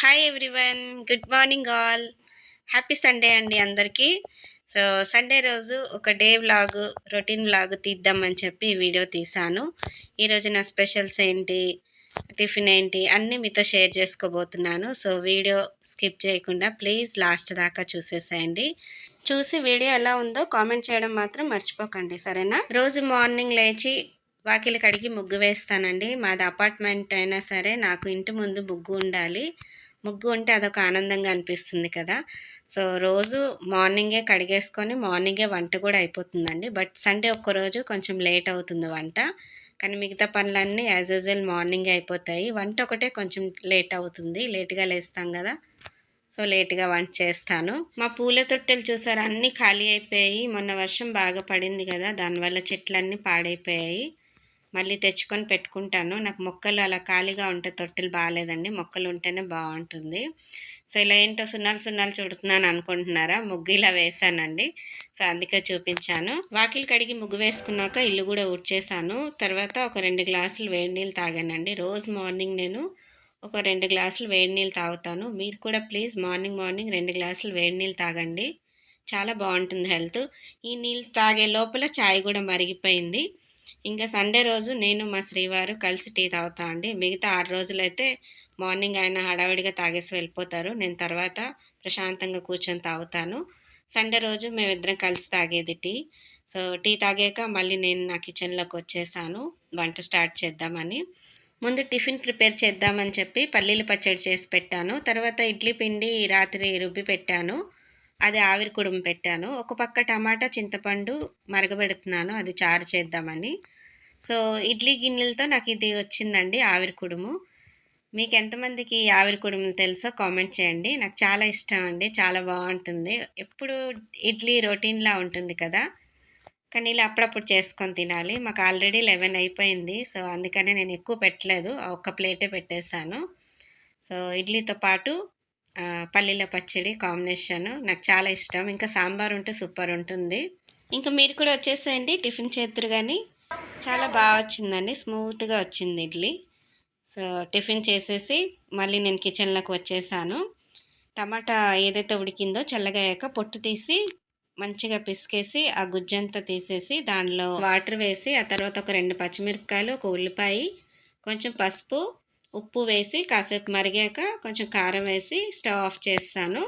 Hi everyone good morning all happy Sunday అండి అందరికీ. So Sunday రోజు ఒక డే వ్లాగ్ రొటీన్ వ్లాగ్ తీద్దామని చెప్పి వీడియో తీశాను ఈరోజు నా స్పెషల్స్ ఏంటి టిఫిన్ ఏంటి అన్నీ మీతో షేర్ చేసుకోబోతున్నాను. సో వీడియో స్కిప్ చేయకుండా ప్లీజ్ లాస్ట్ దాకా చూసేసేయండి. చూసి వీడియో ఎలా ఉందో కామెంట్ చేయడం మాత్రం మర్చిపోకండి సరేనా? రోజు మార్నింగ్ లేచి వాకిలి కడిగి ముగ్గు వేస్తానండి. మాది అపార్ట్మెంట్ అయినా సరే నాకు ఇంటి ముందు ముగ్గు ఉండాలి. ముగ్గు ఉంటే అదొక ఆనందంగా అనిపిస్తుంది కదా. సో రోజు మార్నింగే కడిగేసుకొని మార్నింగే వంట కూడా అయిపోతుందండి. బట్ సండే ఒక్కరోజు కొంచెం లేట్ అవుతుంది వంట. కానీ మిగతా పనులన్నీ యాజ్ యూజువల్ మార్నింగే అయిపోతాయి. వంట ఒకటే కొంచెం లేట్ అవుతుంది. లేట్గా లేస్తాం కదా. సో లేట్గా వంట చేస్తాను. మా పూల తొట్టెలు చూసారు? అన్నీ ఖాళీ అయిపోయాయి. మొన్న వర్షం బాగా పడింది కదా. దానివల్ల చెట్లన్నీ పాడైపోయాయి. మళ్ళీ తెచ్చుకొని పెట్టుకుంటాను. నాకు మొక్కలు అలా ఖాళీగా ఉంటే తొట్టెలు బాగాలేదండి. మొక్కలు ఉంటేనే బాగుంటుంది. సో ఇలా ఏంటో సున్నాలు సున్నాలు చుడుతున్నాను అనుకుంటున్నారా? ముగ్గు ఇలా వేసానండి సో అందుకే చూపించాను. వాకిలు కడిగి ముగ్గు వేసుకున్నాక ఇల్లు కూడా ఉడ్చేసాను తర్వాత ఒక రెండు గ్లాసులు వేడి నీళ్ళు తాగానండి. రోజు మార్నింగ్ నేను ఒక రెండు గ్లాసులు వేడి నీళ్ళు తాగుతాను. మీరు కూడా ప్లీజ్ మార్నింగ్ మార్నింగ్ రెండు గ్లాసులు వేడి నీళ్ళు తాగండి. చాలా బాగుంటుంది హెల్త్. ఈ నీళ్ళు తాగే లోపల చాయ్ కూడా మరిగిపోయింది. ఇంకా సండే రోజు నేను మా శ్రీవారు కలిసి టీ తాగుతా అండి. మిగతా ఆరు రోజులైతే మార్నింగ్ ఆయన హడావిడిగా తాగేసి వెళ్ళిపోతారు. నేను తర్వాత ప్రశాంతంగా కూర్చొని తాగుతాను. సండే రోజు మేమిద్దరం కలిసి తాగేది టీ. సో టీ తాగాక మళ్ళీ నేను నా కిచెన్లోకి వచ్చేసాను. వంట స్టార్ట్ చేద్దామని. ముందు టిఫిన్ ప్రిపేర్ చేద్దామని చెప్పి పల్లీలు పచ్చడి చేసి పెట్టాను. తర్వాత ఇడ్లీ పిండి రాత్రి రుబ్బి పెట్టాను. అది ఆవిరి కుడుము పెట్టాను. ఒక పక్క టమాటా చింతపండు మరగబెడుతున్నాను. అది చారు చేద్దామని. సో ఇడ్లీ గిన్నెలతో నాకు ఇది వచ్చిందండి ఆవిరి కుడుము. మీకు ఎంతమందికి ఆవిరి కుడుములు తెలుసో కామెంట్ చేయండి. నాకు చాలా ఇష్టం అండి. చాలా బాగుంటుంది. ఎప్పుడు ఇడ్లీ రొటీన్లా ఉంటుంది కదా. కానీ ఇలా అప్పుడప్పుడు చేసుకొని తినాలి. మాకు ఆల్రెడీ లెవెన్ అయిపోయింది. సో అందుకనే నేను ఎక్కువ పెట్టలేదు. ఒక్క ప్లేటే పెట్టేశాను. సో ఇడ్లీతో పాటు పల్లీల పచ్చడి కాంబినేషన్ నాకు చాలా ఇష్టం. ఇంకా సాంబార్ ఉంటే సూపర్ ఉంటుంది. ఇంకా మీరు కూడా వచ్చేసేయండి. టిఫిన్ చేద్దరు కానీ చాలా బాగా వచ్చిందండి. స్మూత్గా వచ్చింది ఇడ్లీ. సో టిఫిన్ చేసేసి మళ్ళీ నేను కిచెన్లోకి వచ్చేసాను. టమాటా ఏదైతే ఉడికిందో చల్లగాయాక పొట్టు తీసి మంచిగా పిసికేసి ఆ గుజ్జంతా తీసేసి దానిలో వాటర్ వేసి ఆ తర్వాత ఒక రెండు పచ్చిమిరపకాయలు ఒక ఉల్లిపాయ కొంచెం పసుపు ఉప్పు వేసి కాసేపు మరిగాక కొంచెం కారం వేసి స్టవ్ ఆఫ్ చేస్తాను.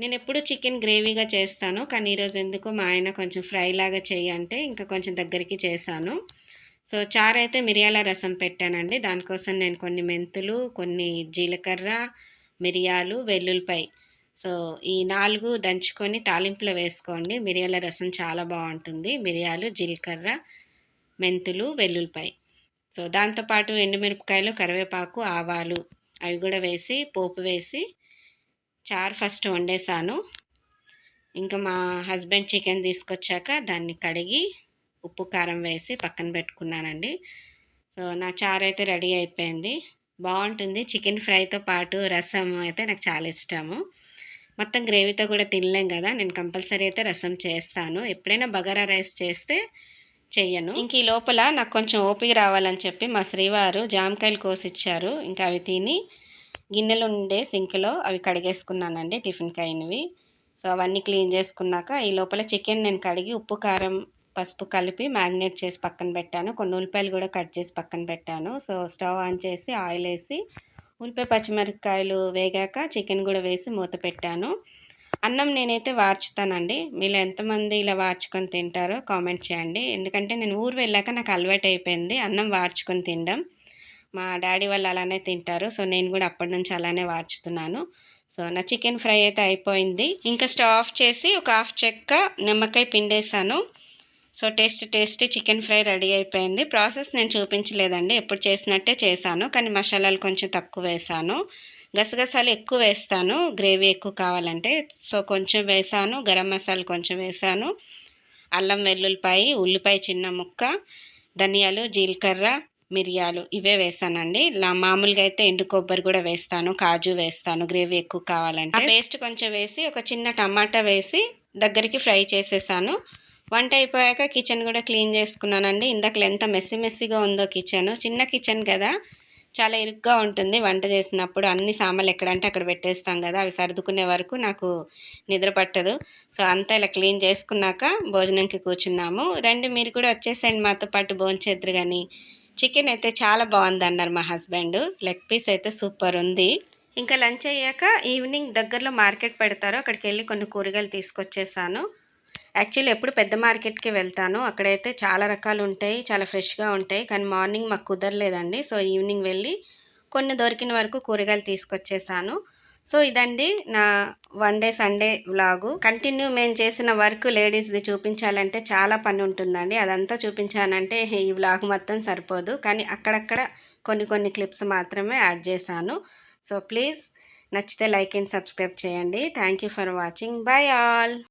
నేను ఎప్పుడు చికెన్ గ్రేవీగా చేస్తాను కానీ ఈరోజు ఎందుకో మా ఆయన కొంచెం ఫ్రై లాగా చేయంటే ఇంకా కొంచెం దగ్గరికి చేశాను. సో చారు అయితే మిరియాల రసం పెట్టానండి. దానికోసం నేను కొన్ని మెంతులు కొన్ని జీలకర్ర మిరియాలు వెల్లుల్లిపై సో ఈ నాలుగు దంచుకొని తాలింపులో వేసుకోండి. మిరియాల రసం చాలా బాగుంటుంది. మిరియాలు జీలకర్ర మెంతులు వెల్లుల్లిపాయ. సో దాంతోపాటు ఎండుమిరపకాయలు కరివేపాకు ఆవాలు అవి కూడా వేసి పోపు వేసి చారు ఫస్ట్ వండేసాను. ఇంకా మా హస్బెండ్ చికెన్ తీసుకొచ్చాక దాన్ని కడిగి ఉప్పు కారం వేసి పక్కన పెట్టుకున్నానండి. సో నా చారు అయితే రెడీ అయిపోయింది. బాగుంటుంది. చికెన్ ఫ్రైతో పాటు రసం అయితే నాకు చాలా ఇష్టము. మొత్తం గ్రేవీతో కూడా తినలేం కదా. నేను కంపల్సరీ అయితే రసం చేస్తాను. ఎప్పుడైనా బగారా రైస్ చేస్తే చెయ్యను. ఇంక ఈ లోపల నాకు కొంచెం ఓపిక రావాలని చెప్పి మా శ్రీవారు జామకాయలు కోసిచ్చారు. ఇంకా అవి తిని గిన్నెలు ఉండే సింక్లో అవి కడిగేసుకున్నానండి టిఫిన్ అయినవి సో అవన్నీ క్లీన్ చేసుకున్నాక ఈ లోపల చికెన్ నేను కడిగి ఉప్పు కారం పసుపు కలిపి మ్యాగ్నేట్ చేసి పక్కన పెట్టాను. కొన్ని ఉల్లిపాయలు కూడా కట్ చేసి పక్కన పెట్టాను. సో స్టవ్ ఆన్ చేసి ఆయిల్ వేసి ఉల్లిపాయ పచ్చిమిరపకాయలు వేగాక చికెన్ కూడా వేసి మూత పెట్టాను. అన్నం నేనైతే వార్చుతానండి. మీరు ఎంతమంది ఇలా వార్చుకొని తింటారో కామెంట్ చేయండి. ఎందుకంటే నేను ఊరు వెళ్ళాక నాకు అలవాటు అయిపోయింది అన్నం వార్చుకొని తినడం. మా డాడీ వాళ్ళు అలానే తింటారు. సో నేను కూడా అప్పటి నుంచి అలానే వార్చుతున్నాను. సో నా చికెన్ ఫ్రై అయితే అయిపోయింది. ఇంకా స్టవ్ ఆఫ్ చేసి ఒక హాఫ్ చెక్క నిమ్మకాయ పిండేసాను so taste taste chicken fry ready అయిపోయింది. ప్రాసెస్ నేను చూపించలేదండి. ఎప్పుడు చేసినట్టే చేశాను. కానీ మసాలాలు కొంచెం తక్కువ వేసాను గసగసాలు ఎక్కువ వేస్తాను. గ్రేవీ ఎక్కువ కావాలంటే. సో కొంచెం వేసాను. గరం మసాలా కొంచెం వేసాను. అల్లం వెల్లుల్లిపాయ ఉల్లిపాయ చిన్న ముక్క ధనియాలు జీలకర్ర మిరియాలు ఇవే వేసానండి. మామూలుగా అయితే ఎండు కొబ్బరి కూడా వేస్తాను. కాజు వేస్తాను. గ్రేవీ ఎక్కువ కావాలంటే. పేస్ట్ కొంచెం వేసి ఒక చిన్న టమాటా వేసి దగ్గరికి ఫ్రై చేసేసాను. వంట అయిపోయాక కిచెన్ కూడా క్లీన్ చేసుకున్నానండి. ఇందాక ఎంత మెస్సి మెస్సిగా ఉందో కిచెన్. చిన్న కిచెన్ కదా. చాలా ఇరుగ్గా ఉంటుంది వంట చేసినప్పుడు. అన్ని సామాన్లు ఎక్కడంటే అక్కడ పెట్టేస్తాం కదా అవి సర్దుకునే వరకు నాకు నిద్ర పట్టదు. సో అంతా ఇలా క్లీన్ చేసుకున్నాక భోజనంకి కూర్చున్నాము. రండి మీరు కూడా వచ్చేసేయండి మాతో పాటు భోంచేద్దరు కానీ చికెన్ అయితే చాలా బాగుంది అన్నారు మా హస్బెండ్. లెగ్ పీస్ అయితే సూపర్ ఉంది. ఇంకా లంచ్ అయ్యాక ఈవినింగ్ దగ్గరలో మార్కెట్ పెడతారు. అక్కడికి వెళ్ళి కొన్ని కూరగాయలు తీసుకొచ్చేసాను. యాక్చువల్లీ ఎప్పుడు పెద్ద మార్కెట్కి వెళ్తాను. అక్కడైతే చాలా రకాలు ఉంటాయి చాలా ఫ్రెష్గా ఉంటాయి. కానీ మార్నింగ్ మాకు కుదరలేదండి. సో ఈవినింగ్ వెళ్ళి కొన్ని దొరికిన వరకు కూరగాయలు తీసుకొచ్చేసాను. సో ఇదండి నా one day Sunday vlog. Continue మేము చేసిన వర్క్ లేడీస్ది చూపించాలంటే చాలా పని ఉంటుందండి. అదంతా చూపించానంటే ఈ వ్లాగ్ మొత్తం సరిపోదు. కానీ అక్కడక్కడ కొన్ని కొన్ని క్లిప్స్ మాత్రమే యాడ్ చేశాను. సో ప్లీజ్ నచ్చితే లైక్ అండ్ సబ్స్క్రైబ్ చేయండి. Thank you for watching. Bye all.